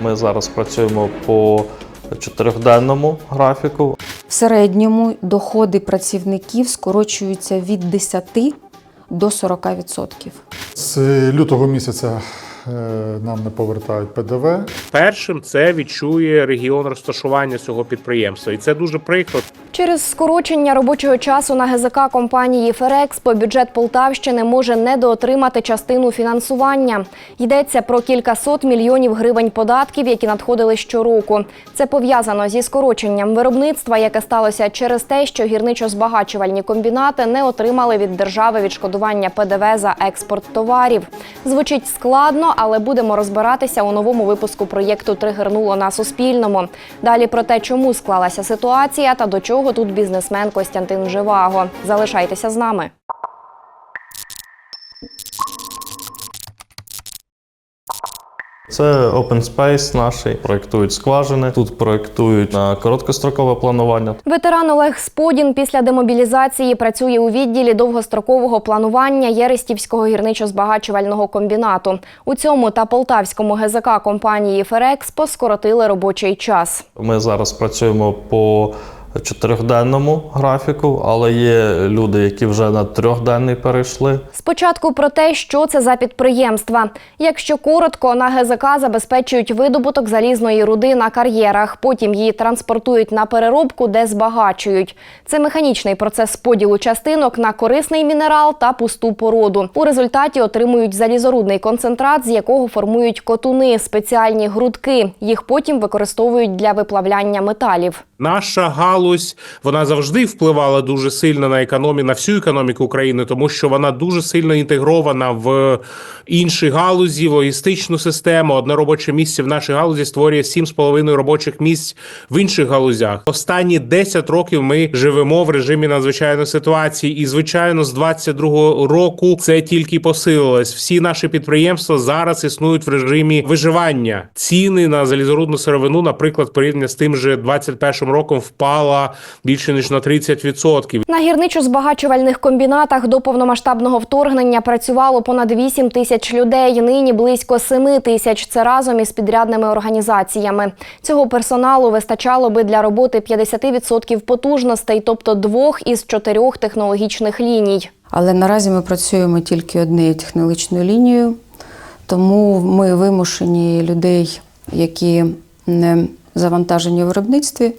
Ми зараз працюємо по чотирьохденному графіку. В середньому доходи працівників скорочуються від 10 до 40%. З лютого місяця нам не повертають ПДВ. Першим це відчує регіон розташування цього підприємства, і це дуже прикро. Через скорочення робочого часу на ГЗК компанії Ферекспо бюджет Полтавщини може недоотримати частину фінансування. Йдеться про кількасот мільйонів гривень податків, які надходили щороку. Це пов'язано зі скороченням виробництва, яке сталося через те, що гірничо-збагачувальні комбінати не отримали від держави відшкодування ПДВ за експорт товарів. Звучить складно, але будемо розбиратися у новому випуску проєкту Тригернуло на Суспільному. Далі про те, чому склалася ситуація та до чого тут бізнесмен Костянтин Живаго. Залишайтеся з нами. Це Open Space наш, проєктують скважини. Тут проєктують на короткострокове планування. Ветеран Олег Сподін після демобілізації працює у відділі довгострокового планування Єрестівського гірничо-збагачувального комбінату. У цьому та полтавському ГЗК компанії Ферекспо скоротили робочий час. Ми зараз працюємо по чотирьохденному графіку, але є люди, які вже на трьохденний перейшли. Спочатку про те, що це за підприємства. Якщо коротко, на ГЗК забезпечують видобуток залізної руди на кар'єрах. Потім її транспортують на переробку, де збагачують. Це механічний процес поділу частинок на корисний мінерал та пусту породу. У результаті отримують залізорудний концентрат, з якого формують котуни, спеціальні грудки. Їх потім використовують для виплавляння металів. Наша галузь вона завжди впливала дуже сильно на економію, на всю економіку України, тому що вона дуже сильно інтегрована в інші галузі, в логістичну систему. Одне робоче місце в нашій галузі створює 7,5 робочих місць в інших галузях. Останні 10 років ми живемо в режимі надзвичайної ситуації, і звичайно, з 22-го року це тільки посилилось. Всі наші підприємства зараз існують в режимі виживання. Ціни на залізорудну сировину, наприклад, порівняно з тим же 21 роком впала більше ніж на 30%. На гірничо-збагачувальних комбінатах до повномасштабного вторгнення працювало понад 8 тисяч людей. Нині близько 7 тисяч. Це разом із підрядними організаціями. Цього персоналу вистачало би для роботи 50% потужностей, тобто двох із чотирьох технологічних ліній. Але наразі ми працюємо тільки однією технологічною лінією, тому ми вимушені людей, які не завантажені у виробництві,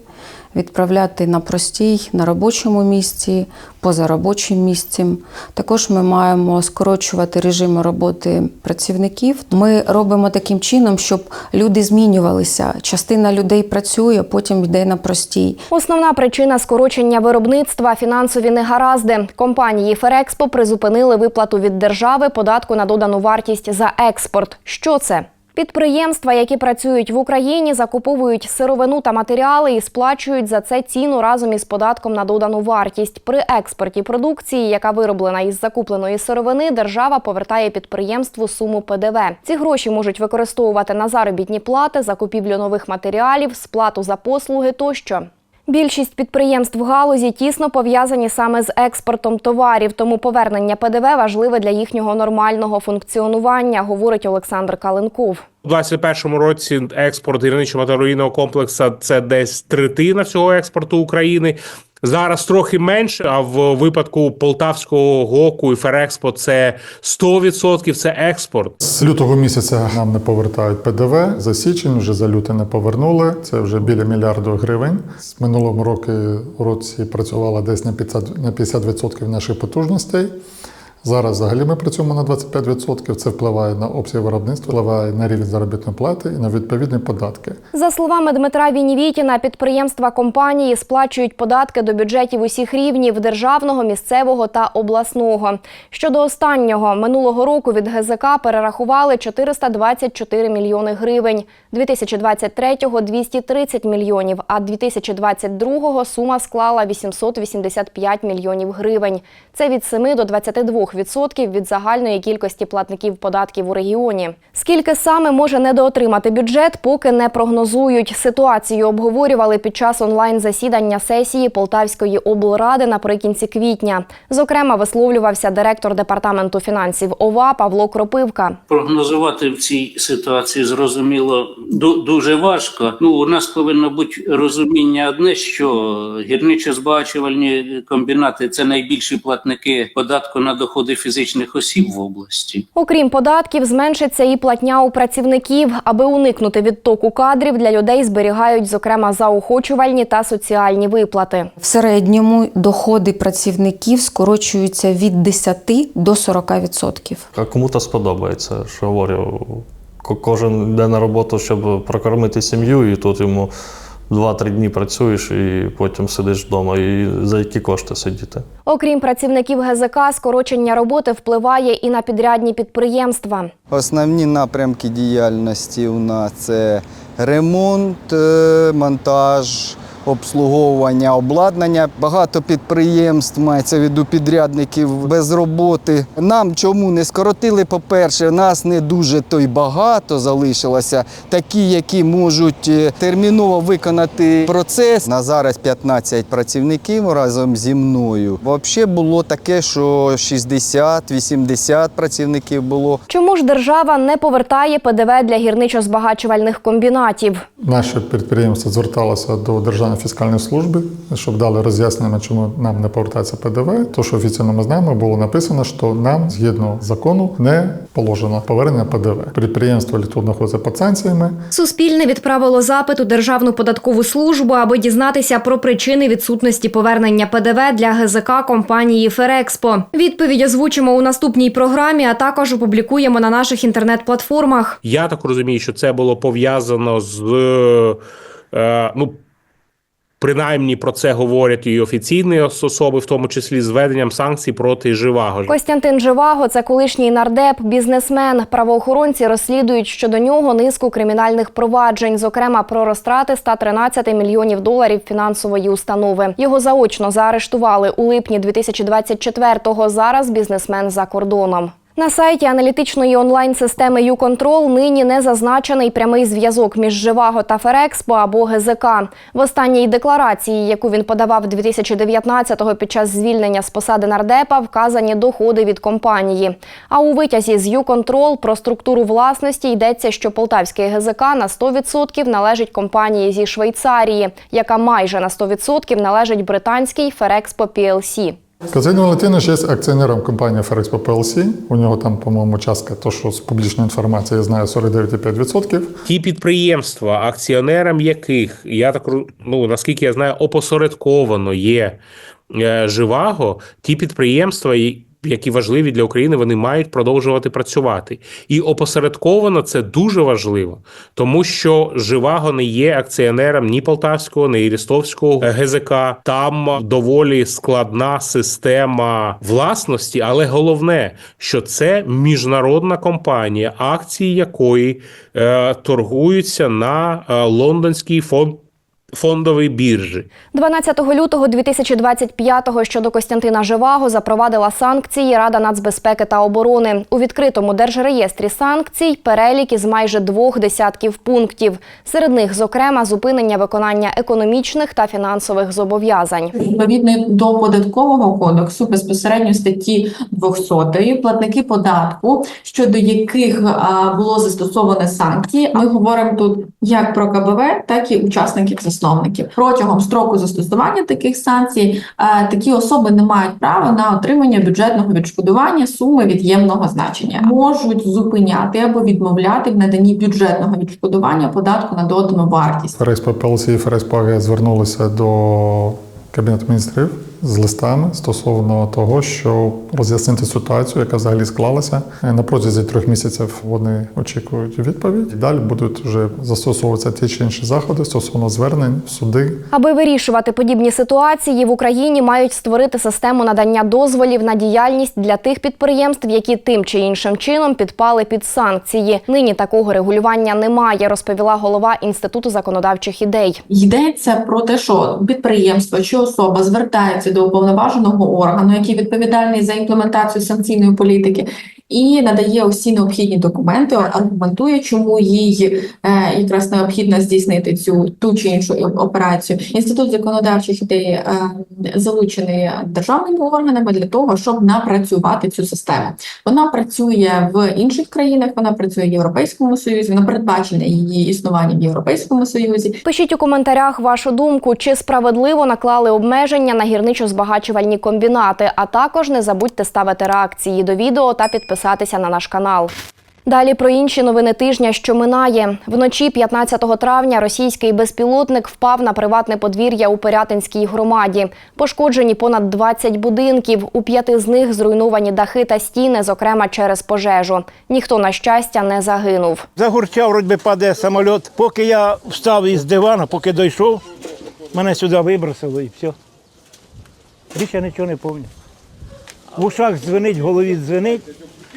відправляти на простій, на робочому місці, поза робочим місцем. Також ми маємо скорочувати режими роботи працівників. Ми робимо таким чином, щоб люди змінювалися. Частина людей працює, потім йде на простій. Основна причина скорочення виробництва фінансові негаразди. Компанії Ферекспо призупинили виплату від держави податку на додану вартість за експорт. Що це? Підприємства, які працюють в Україні, закуповують сировину та матеріали і сплачують за це ціну разом із податком на додану вартість. При експорті продукції, яка вироблена із закупленої сировини, держава повертає підприємству суму ПДВ. Ці гроші можуть використовувати на заробітні плати, закупівлю нових матеріалів, сплату за послуги тощо. Більшість підприємств галузі тісно пов'язані саме з експортом товарів, тому повернення ПДВ важливе для їхнього нормального функціонування, говорить Олександр Каленков. У 2021 році експорт гірничо-металургійного комплексу це десь третина всього експорту України. Зараз трохи менше, а в випадку полтавського ГОКу і Ферекспо це 100% це експорт. З лютого місяця нам не повертають ПДВ. За січень вже за лютий не повернули. Це вже біля мільярду гривень. З минулого року році працювала десь на 50%, на 50% наших потужностей. Зараз взагалі ми працюємо на 25%. Це впливає на обсяг виробництва, впливає на рівень заробітної плати і на відповідні податки. За словами Дмитра Вінівітіна, підприємства компанії сплачують податки до бюджетів усіх рівнів державного, місцевого та обласного. Щодо останнього, минулого року від ГЗК перерахували 424 мільйони гривень, 2023-го – 230 мільйонів, а 2022-го сума склала 885 мільйонів гривень. Це від 7 до 22% 2% від загальної кількості платників податків у регіоні. Скільки саме може недоотримати бюджет, поки не прогнозують. Ситуацію обговорювали під час онлайн-засідання сесії Полтавської облради наприкінці квітня. Зокрема, висловлювався директор департаменту фінансів ОВА Павло Кропивка. Прогнозувати в цій ситуації зрозуміло дуже важко. Ну у нас повинно бути розуміння одне, що гірничо-збагачувальні комбінати це найбільші платники податку на доходи фізичних осіб в області. Окрім податків, зменшиться і платня у працівників. Аби уникнути відтоку кадрів, для людей зберігають, зокрема, заохочувальні та соціальні виплати. В середньому доходи працівників скорочуються від 10 до 40%. А кому-то сподобається, що говорю, ко- кожен йде на роботу, щоб прокормити сім'ю, і тут йому 2-3 дні працюєш і потім сидиш вдома. І за які кошти сидіти? Окрім працівників ГЗК, скорочення роботи впливає і на підрядні підприємства. Основні напрямки діяльності у нас це ремонт, е, монтаж, обслуговування обладнання. Багато підприємств мається в виду підрядників без роботи. Нам чому не скоротили? По-перше, нас не дуже то й багато залишилося. Такі, які можуть е, терміново виконати процес. На зараз 15 працівників разом зі мною. Взагалі було таке, що 60-80 працівників було. Чому ж держава не повертає ПДВ для гірничо-збагачувальних комбінатів? Наше підприємство зверталося до Державної фіскальної служби, щоб дали роз'яснення, чому нам не повертається ПДВ. То, що офіційно ми знаємо, було написано, що нам згідно закону не положено повернення ПДВ. Підприємство тут знаходиться під санкціями. Суспільне відправило запит у Державну податкову службу, аби дізнатися про причини відсутності повернення ПДВ для ГЗК компанії Ферекспо. Відповідь озвучимо у наступній програмі, а також опублікуємо на наших інтернет-платформах. Я так розумію, що це було пов'язано з е, ну. Принаймні про це говорять і офіційні особи, в тому числі з введенням санкцій проти Живаго. Костянтин Живаго це колишній нардеп, бізнесмен. Правоохоронці розслідують щодо нього низку кримінальних проваджень, зокрема про розтрати 113 мільйонів доларів фінансової установи. Його заочно заарештували у липні 2024-го. Зараз бізнесмен за кордоном. На сайті аналітичної онлайн-системи «Юконтрол» нині не зазначений прямий зв'язок між Живаго та Ферекспо або ГЗК. В останній декларації, яку він подавав 2019-го під час звільнення з посади нардепа, вказані доходи від компанії. А у витязі з «Юконтрол» про структуру власності йдеться, що полтавський ГЗК на 100% належить компанії зі Швейцарії, яка майже на 100% належить британській Ферекспо PLC. Казино Валентинович є акціонером компанії Ferexpo PLC. У нього там, по-моєму, частка, то що з публічної інформації я знаю 49,5%. Ті підприємства, акціонерам яких я так ну наскільки я знаю, опосередковано є е, Живаго, ті підприємства, які важливі для України, вони мають продовжувати працювати. І опосередковано це дуже важливо, тому що Живаго не є акціонером ні Полтавського, ні Рістовського ГЗК. Там доволі складна система власності, але головне, що це міжнародна компанія, акції якої е, торгуються на е, лондонській фонд. Фондовій біржі 12 лютого 2025-го щодо Костянтина Живаго запровадила санкції Рада нацбезпеки та оборони. У відкритому держреєстрі санкцій перелік із майже двох десятків пунктів. Серед них, зокрема, зупинення виконання економічних та фінансових зобов'язань. Відповідно до податкового кодексу, безпосередньо статті 200 платники податку, щодо яких було застосовано санкції. Ми говоримо тут як про КБВ, так і учасників засновників. Протягом строку застосування таких санкцій такі особи не мають права на отримання бюджетного відшкодування суми від'ємного значення, можуть зупиняти або відмовляти в наданні бюджетного відшкодування податку на додану вартість. Ferexpo PLC і AG звернулися до Кабінету міністрів з листами стосовно того, що роз'яснити ситуацію, яка взагалі склалася. На протязі трьох місяців вони очікують відповідь. І далі будуть вже застосовуватися ті чи інші заходи стосовно звернень в суди. Аби вирішувати подібні ситуації, в Україні мають створити систему надання дозволів на діяльність для тих підприємств, які тим чи іншим чином підпали під санкції. Нині такого регулювання немає, розповіла голова інституту законодавчих ідей. Йдеться про те, що підприємство чи особа звертається до уповноваженого органу, який відповідальний за імплементацію санкційної політики, і надає усі необхідні документи, аргументує, чому їй е, якраз необхідно здійснити цю ту чи іншу операцію. Інститут законодавчих ідей е, залучений державними органами для того, щоб напрацювати цю систему. Вона працює в інших країнах, вона працює в Європейському Союзі, вона передбачена її існування в Європейському Союзі. Пишіть у коментарях вашу думку, чи справедливо наклали обмеження на гірничо-збагачувальні комбінати. А також не забудьте ставити реакції до відео та підписатися на наш канал. Далі про інші новини тижня, що минає. Вночі 15 травня російський безпілотник впав на приватне подвір'я у Пирятинській громаді. Пошкоджені понад 20 будинків. У п'яти з них зруйновані дахи та стіни, зокрема через пожежу. Ніхто, на щастя, не загинув. Загурчав, вроді падає самоліт. Поки я встав із дивана, поки дійшов, мене сюди вибросило і все. Більше нічого не пам'ятаю. В ушах дзвенить, в голові дзвенить,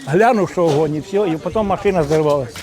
глянув, що огонь, і все, і потім машина зірвалася.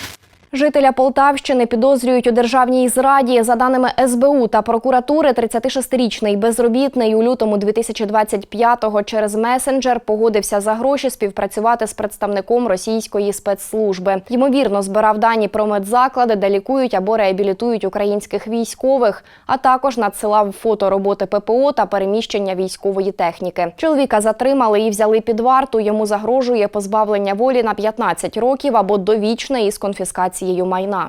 Жителя Полтавщини підозрюють у державній зраді. За даними СБУ та прокуратури, 36-річний безробітний у лютому 2025-го через месенджер погодився за гроші співпрацювати з представником російської спецслужби. Ймовірно, збирав дані про медзаклади, де лікують або реабілітують українських військових, а також надсилав фото роботи ППО та переміщення військової техніки. Чоловіка затримали і взяли під варту. Йому загрожує позбавлення волі на 15 років або довічне із конфіскацією майна.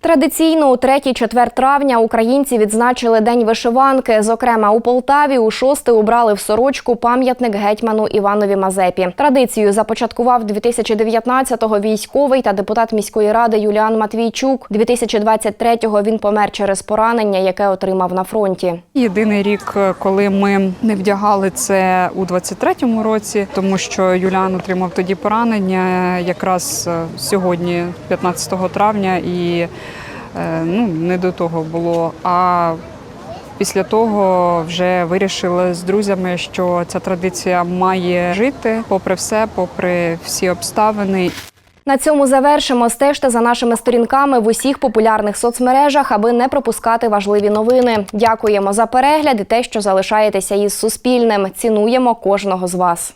Традиційно у 3-4 травня українці відзначили День вишиванки. Зокрема, у Полтаві у шосте убрали в сорочку пам'ятник гетьману Іванові Мазепі. Традицію започаткував 2019-го військовий та депутат міської ради Юліан Матвійчук. 2023-го він помер через поранення, яке отримав на фронті. Єдиний рік, коли ми не вдягали це у 23-му році, тому що Юліан отримав тоді поранення якраз е, сьогодні, 15 травня, і е, ну, не до того було. А після того вже вирішили з друзями, що ця традиція має жити, попри все, попри всі обставини. На цьому завершимо. Стежте за нашими сторінками в усіх популярних соцмережах, аби не пропускати важливі новини. Дякуємо за перегляд і те, що залишаєтеся із Суспільним. Цінуємо кожного з вас.